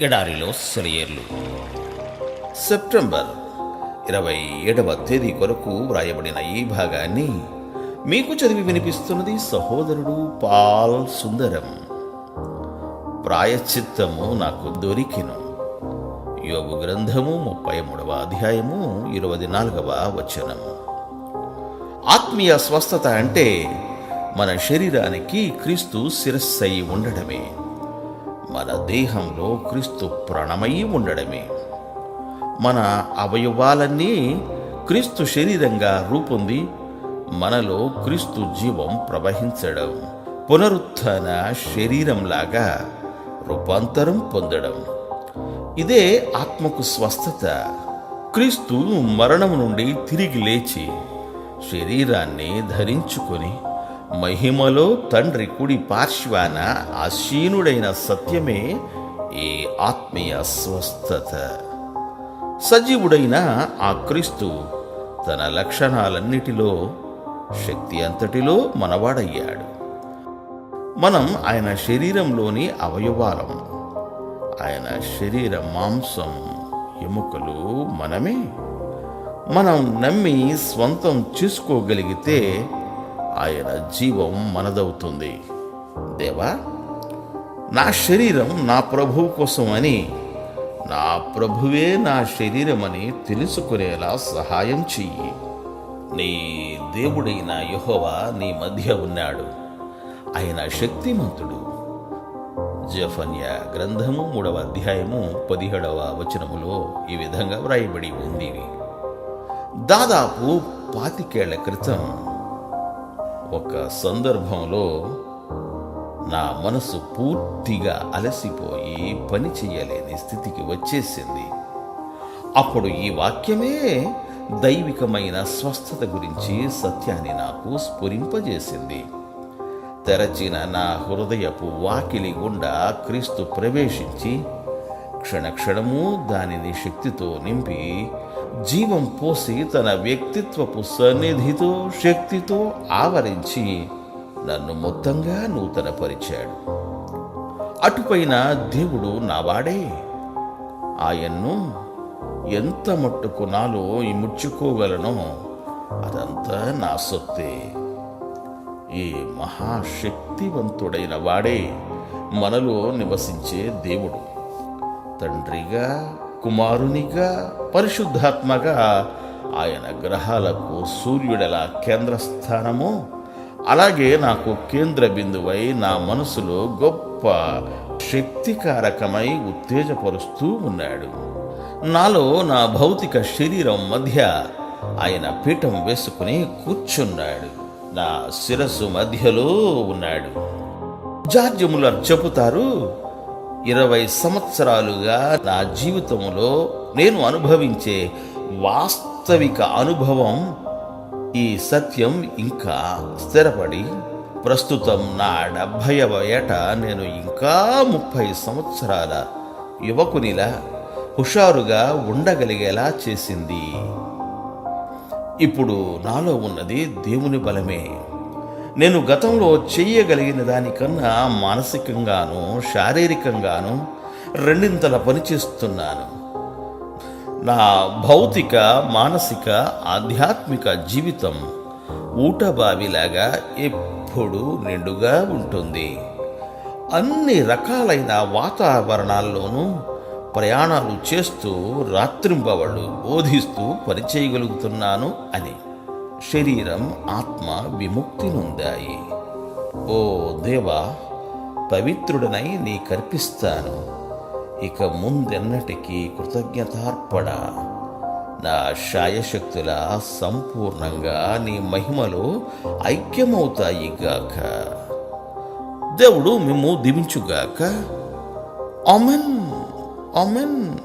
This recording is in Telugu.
ఎడారిలో సెలయేర్లు. సెప్టెంబర్ ఇరవై ఏడవ తేదీ కొరకు వ్రాయబడిన ఈ భాగాన్ని మీకు చదివి వినిపిస్తున్నది సహోదరుడు పాల్ సుందరం. ప్రాయశ్చిత్తము నాకు దొరికిను. యోగు గ్రంథము ముప్పై మూడవ అధ్యాయము ఇరవై నాలుగవ వచనము ఆత్మీయ స్వస్థత అంటే మన శరీరానికి క్రీస్తు శిరస్సై ఉండడమే. మన దేహంలో క్రీస్తు ప్రాణమై ఉండడమే. మన అవయవాలన్నీ క్రీస్తు శరీరంగా రూపొంది మనలో క్రీస్తు జీవం ప్రవహించడం పునరుత్థాన శరీరంలాగా రూపాంతరం పొందడం. ఇదే ఆత్మకు స్వస్థత. క్రీస్తు మరణం నుండి తిరిగి లేచి శరీరాన్ని ధరించుకొని మహిమలో తండ్రి కుడి పార్శ్వాన ఆసీనుడైన సత్యమే ఈ ఆత్మీయ స్వస్థత. సజీవుడైన ఆ క్రీస్తు తన లక్షణాలన్నిటిలో శక్తి అంతటిలో మనవాడయ్యాడు. మనం ఆయన శరీరంలోని అవయవాలం ఆయన శరీర మాంసం ఎముకలు మనమే. మనం నమ్మి స్వంతం చేసుకోగలిగితే ఆయన జీవం మనదవుతుంది. దేవా నా శరీరం నా ప్రభువు కోసం అని నా ప్రభువే నా శరీరమని తెలుసుకునేలా సహాయం చెయ్యి. నీ దేవుడైన యహోవా నీ మధ్య ఉన్నాడు. ఆయన శక్తిమంతుడు. జఫన్య గ్రంథము మూడవ అధ్యాయము పదిహేడవ వచనములో ఈ విధంగా వ్రాయబడి ఉంది. దాదాపు పాతికేళ్ళ క్రితం ఒక సందర్భంలో నా మనసు పూర్తిగా అలసిపోయి పని చేయలేని స్థితికి వచ్చేసింది. అప్పుడు ఈ వాక్యమే దైవికమైన స్వస్థత గురించి సత్యాన్ని నాకు స్ఫురింపజేసింది. తెరచిన నా హృదయపు వాకిలి గుండా క్రీస్తు ప్రవేశించి క్షణక్షణము దానిని శక్తితో నింపి జీవం పోసి తన వ్యక్తిత్వపు సన్నిధితో శక్తితో ఆవరించి నన్ను మొత్తంగా నూతనపరిచాడు. అటుపైన దేవుడు నావాడే. ఆయన్ను ఎంత మట్టుకు నాలో ఇముడ్చుకోగలనో అదంతా నా సొత్తే. ఈ మహాశక్తివంతుడైన వాడే మనలో నివసించే దేవుడు. తండ్రిగా కుమారునిగా పరిశుద్ధాత్మగా ఆయన గ్రహాలకు సూర్యుడెలా కేంద్రస్థానమో అలాగే నాకు కేంద్ర బిందువై నా మనసులో గొప్ప శక్తికారకమై ఉత్తేజపరుస్తూ ఉన్నాడు. నాలో నా భౌతిక శరీరం మధ్య ఆయన పీఠం వేసుకుని కూర్చున్నాడు. నా శిరస్సు మధ్యలో ఉన్నాడు. జార్జ్ ముల్లర్ చెబుతారు ఇరవై సంవత్సరాలుగా నా జీవితంలో నేను అనుభవించే వాస్తవిక అనుభవం ఈ సత్యం ఇంకా స్థిరపడి ప్రస్తుతం నా డెబ్భైవ ఏట నేను ఇంకా ముప్పై సంవత్సరాల యువకునిలా హుషారుగా ఉండగలిగేలా చేసింది. ఇప్పుడు నాలో ఉన్నది దేవుని బలమే. నేను గతంలో చెయ్యగలిగిన దానికన్నా మానసికంగాను శారీరకంగాను రెండింతల పనిచేస్తున్నాను నా భౌతిక మానసిక ఆధ్యాత్మిక జీవితం ఊటబావిలాగా ఎప్పుడూ నిండుగా ఉంటుంది. అన్ని రకాలైన వాతావరణాల్లోనూ ప్రయాణాలు చేస్తూ రాత్రింబవళ్ళు బోధిస్తూ పనిచేయగలుగుతున్నాను అని. శరీరం ఆత్మ విముక్తి నొందాయి. ఓ దేవా పవిత్రుడనై నీ కర్పిస్తాను. ఇక ముందెన్నటికీ కృతజ్ఞతార్పణ. నా శాయశక్తుల సంపూర్ణంగా నీ మహిమలో ఐక్యమవుతాయి గాక. దేవుడు మేము దీవించుగాక. Amen amen